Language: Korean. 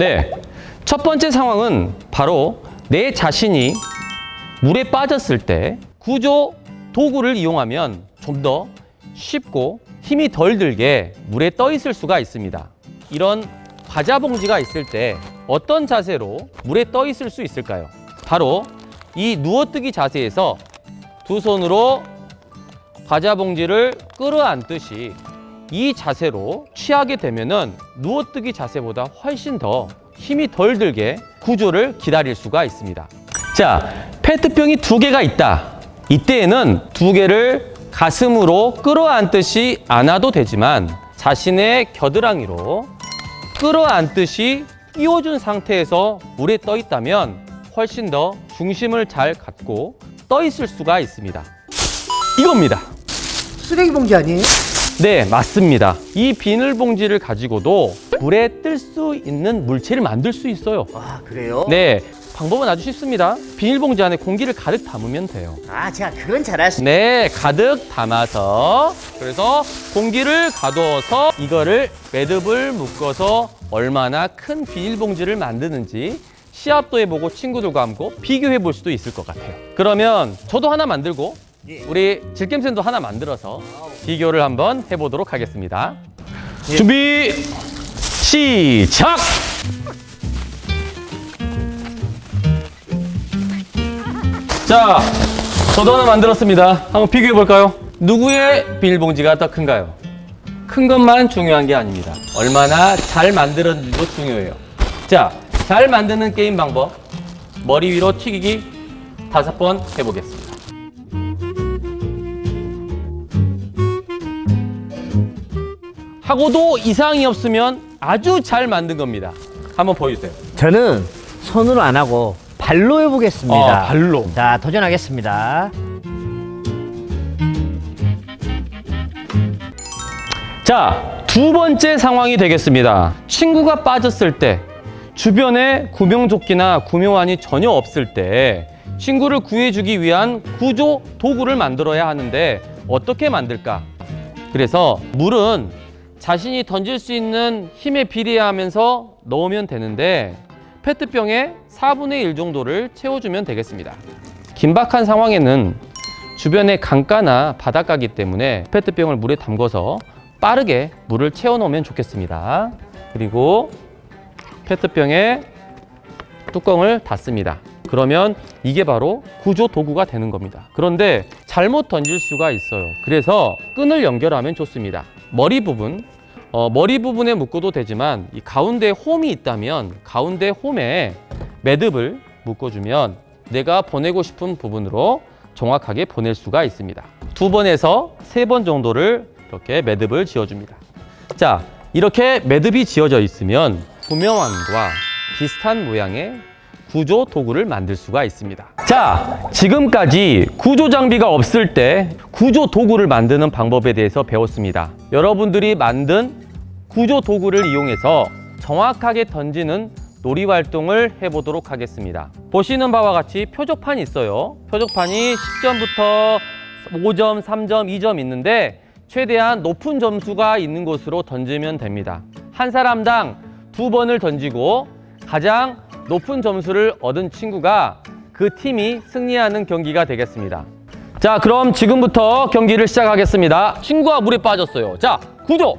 네. 첫 번째 상황은 바로 내 자신이 물에 빠졌을 때 구조 도구를 이용하면 좀 더 쉽고 힘이 덜 들게 물에 떠 있을 수가 있습니다. 이런 과자 봉지가 있을 때 어떤 자세로 물에 떠 있을 수 있을까요? 바로 이 누워뜨기 자세에서 두 손으로 과자 봉지를 끌어안듯이 이 자세로 취하게 되면은 누워뜨기 자세보다 훨씬 더 힘이 덜 들게 구조를 기다릴 수가 있습니다. 자, 페트병이 두 개가 있다. 이때에는 두 개를 가슴으로 끌어안듯이 안아도 되지만 자신의 겨드랑이로 끌어안듯이 끼워준 상태에서 물에 떠 있다면 훨씬 더 중심을 잘 갖고 떠 있을 수가 있습니다. 이겁니다. 쓰레기 봉지 아니에요? 네, 맞습니다. 이 비닐봉지를 가지고도 물에 뜰 수 있는 물체를 만들 수 있어요. 아 그래요? 네, 방법은 아주 쉽습니다. 비닐봉지 안에 공기를 가득 담으면 돼요. 아 제가 그건 잘할 수. 네, 가득 담아서 그래서 공기를 가둬서 이거를 매듭을 묶어서 얼마나 큰 비닐봉지를 만드는지 시합도 해보고 친구들과 함께 비교해 볼 수도 있을 것 같아요. 그러면 저도 하나 만들고 예. 우리 질겜센도 하나 만들어서 비교를 한번 해보도록 하겠습니다. 준비 시작! 자, 저도 하나 만들었습니다. 한번 비교해 볼까요? 누구의 비닐봉지가 더 큰가요? 큰 것만 중요한 게 아닙니다. 얼마나 잘 만들었는지도 중요해요. 자, 잘 만드는 게임 방법. 머리 위로 튀기기 다섯 번 해보겠습니다. 하고도 이상이 없으면 아주 잘 만든 겁니다. 한번 보여주세요. 저는 손으로 안 하고 발로 해보겠습니다. 아, 발로. 자 도전하겠습니다. 자, 두 번째 상황이 되겠습니다. 친구가 빠졌을 때, 주변에 구명조끼나 구명환이 전혀 없을 때, 친구를 구해주기 위한 구조 도구를 만들어야 하는데, 어떻게 만들까? 그래서 물은 자신이 던질 수 있는 힘에 비례하면서 넣으면 되는데, 페트병에 4분의 1 정도를 채워주면 되겠습니다. 긴박한 상황에는 주변에 강가나 바닷가기 때문에 페트병을 물에 담궈서 빠르게 물을 채워 놓으면 좋겠습니다. 그리고 페트병에 뚜껑을 닫습니다. 그러면 이게 바로 구조 도구가 되는 겁니다. 그런데 잘못 던질 수가 있어요. 그래서 끈을 연결하면 좋습니다. 머리 부분, 어, 머리 부분에 묶어도 되지만 이 가운데 홈이 있다면 가운데 홈에 매듭을 묶어주면 내가 보내고 싶은 부분으로 정확하게 보낼 수가 있습니다. 두 번에서 세 번 정도를 이렇게 매듭을 지어줍니다. 자, 이렇게 매듭이 지어져 있으면 구명왕과 비슷한 모양의 구조 도구를 만들 수가 있습니다. 자, 지금까지 구조 장비가 없을 때 구조 도구를 만드는 방법에 대해서 배웠습니다. 여러분들이 만든 구조 도구를 이용해서 정확하게 던지는 놀이 활동을 해보도록 하겠습니다. 보시는 바와 같이 표적판이 있어요. 표적판이 10점부터 5점, 3점, 2점 있는데 최대한 높은 점수가 있는 곳으로 던지면 됩니다. 한 사람당 두 번을 던지고 가장 높은 점수를 얻은 친구가 그 팀이 승리하는 경기가 되겠습니다. 자, 그럼 지금부터 경기를 시작하겠습니다. 친구가 물에 빠졌어요. 자, 구조